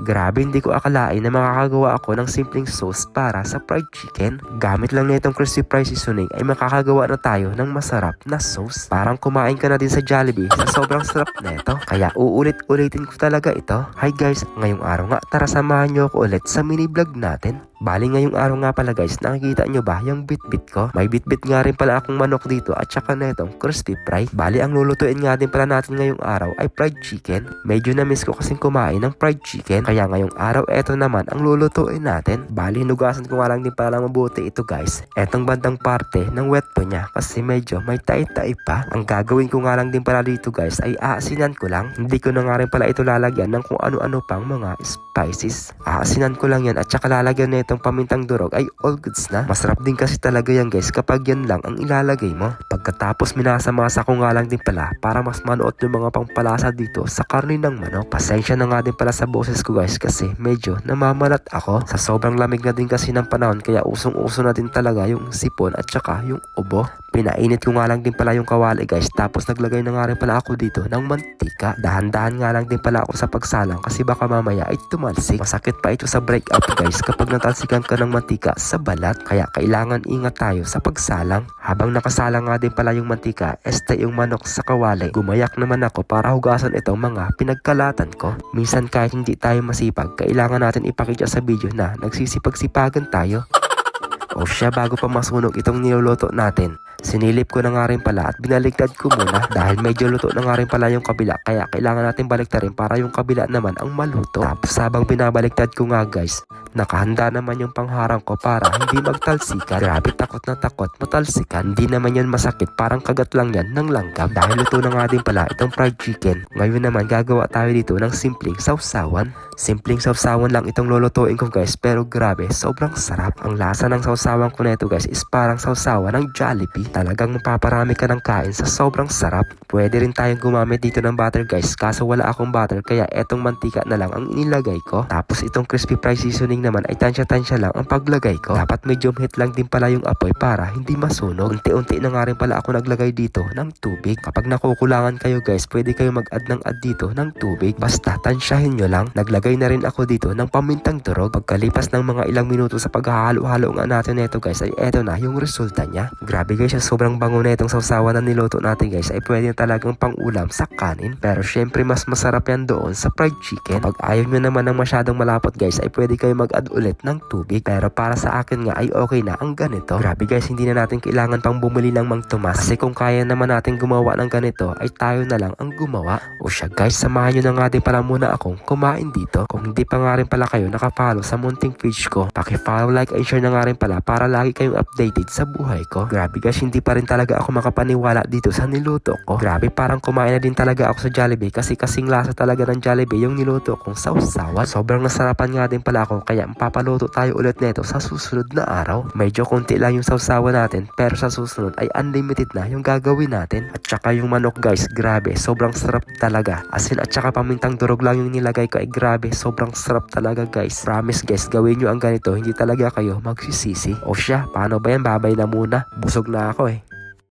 Grabe hindi ko akalain na makakagawa ako ng simpleng sauce para sa fried chicken. Gamit lang nitong crispy fried seasoning ay makakagawa na tayo ng masarap na sauce. Parang kumain ka na din sa Jollibee sa sobrang sarap nito. Kaya uulit-ulitin ko talaga ito. Hi guys, ngayong araw nga tara samahan nyo ako ulit sa mini vlog natin. Bali ngayong araw nga pala guys, nakikita nyo ba yung bit-bit ko? May bit-bit nga rin pala akong manok dito at saka netong crispy fry. Bali ang lulutuin nga din pala natin ngayong araw ay fried chicken. Medyo na-miss ko kasing kumain ng fried chicken. Kaya ngayong araw eto naman ang lulutuin natin. Bali hinugasan ko nga lang din pala mabuti ito guys. Etong bandang parte ng wet po niya kasi medyo may tai-tai pa. Ang gagawin ko nga lang din pala dito guys ay aasinan ko lang. Hindi ko na nga rin pala ito lalagyan ng kung ano-ano pang mga spices. Aasinan ko lang yan at saka lalagyan na itong pamintang durog ay all goods na. Masarap din kasi talaga yan guys kapag yan lang ang ilalagay mo. Pagkatapos minasa-masa ko nga lang din pala para mas manuot yung mga pangpalasa dito sa karne ng manok. Pasensya na nga din pala sa boses ko guys kasi medyo namamalat ako. Sa sobrang lamig na din kasi ng panahon kaya usong-uso na din talaga yung sipon at saka yung ubo. Pinainit ko nga lang din pala yung kawali guys tapos naglagay na nga rin pala ako dito ng mantika. Dahan-dahan nga lang din pala ako sa pagsalang kasi baka mamaya ay tumalsik. Masakit pa ito sa breakup guys kapag natalsikan ka ng mantika sa balat. Kaya kailangan ingat tayo sa pagsalang. Habang nakasalang nga din pala yung mantika, este yung manok sa kawali. Gumayak naman ako para hugasan itong mga pinagkalatan ko. Minsan kahit hindi tayo masipag, kailangan natin ipakita sa video na nagsisipag-sipagan tayo. O siya bago pa masunog itong niluluto natin. Sinilip ko na nga rin pala at binaligtad ko muna dahil medyo luto na nga rin pala yung kabila kaya kailangan natin baliktarin para yung kabila naman ang maluto. Tapos habang binabaliktad ko nga guys, nakahanda naman yung pangharang ko para hindi magtalsikan. Grabe takot na takot matalsikan. Hindi naman yan masakit parang kagat lang yan ng langgam. Dahil luto na nga din pala itong fried chicken. Ngayon naman gagawa tayo dito ng simpleng sausawan. Simpleng sausawan lang itong lulutuin ko guys pero grabe sobrang sarap. Ang lasa ng sausawan ko na ito guys is parang sausawan ng Jollibee. Talagang mapaparami ka ng kain sa sobrang sarap. Pwede rin tayong gumamit dito ng butter guys kaso wala akong butter kaya etong mantika na lang ang inilagay ko. Tapos itong crispy fry seasoning naman ay tansya-tansya lang ang paglagay ko. Dapat medium heat lang din pala yung apoy para hindi masunog. Unti-unti na nga rin pala ako naglagay dito ng tubig. Kapag nakukulangan kayo guys, pwede kayo mag-add ng add dito ng tubig. Basta tansyahin nyo lang. Naglagay na rin ako dito ng pamintang durog. Pagkalipas ng mga ilang minuto sa paghahalo-halo nga natin nito guys ay eto na yung resulta niya. Grabe guys, ang sobrang bango na itong sausawan na niluto natin guys ay pwede talagang pang-ulam sa kanin. Pero syempre mas masarap yan doon sa fried chicken. Pag ayaw nyo naman ng masyadong malapot guys ay pwede kayo mag-add ulit ng tubig. Pero para sa akin nga ay okay na ang ganito. Grabe guys, hindi na natin kailangan pang bumili ng mang tumas. Kasi kung kaya naman natin gumawa ng ganito ay tayo na lang ang gumawa. O siya guys, samahan nyo na nga din pala muna akong kumain dito. Kung hindi pa nga rin pala kayo nakapollow sa munting page ko, paki-follow, like, and share na nga rin pala para lagi kayong updated sa buhay ko. Grabe guys, hindi pa rin talaga ako makapaniwala dito sa niluto ko. Grabe, parang kumain na din talaga ako sa Jollibee kasi kasing lasa talaga ng Jollibee yung niluto kong sausawan. Sobrang nasarapan nga din pala ako kaya papaluto tayo ulit nito sa susunod na araw. Medyo konti lang yung sausawan natin pero sa susunod ay unlimited na yung gagawin natin. At saka yung manok guys, grabe, sobrang sarap talaga. Asin at saka pamintang durog lang yung nilagay ko ay grabe, sobrang sarap talaga guys. Promise guys, gawin nyo ang ganito, hindi talaga kayo magsisisi. O siya, paano ba yan? Babay na muna. Busog na ako eh.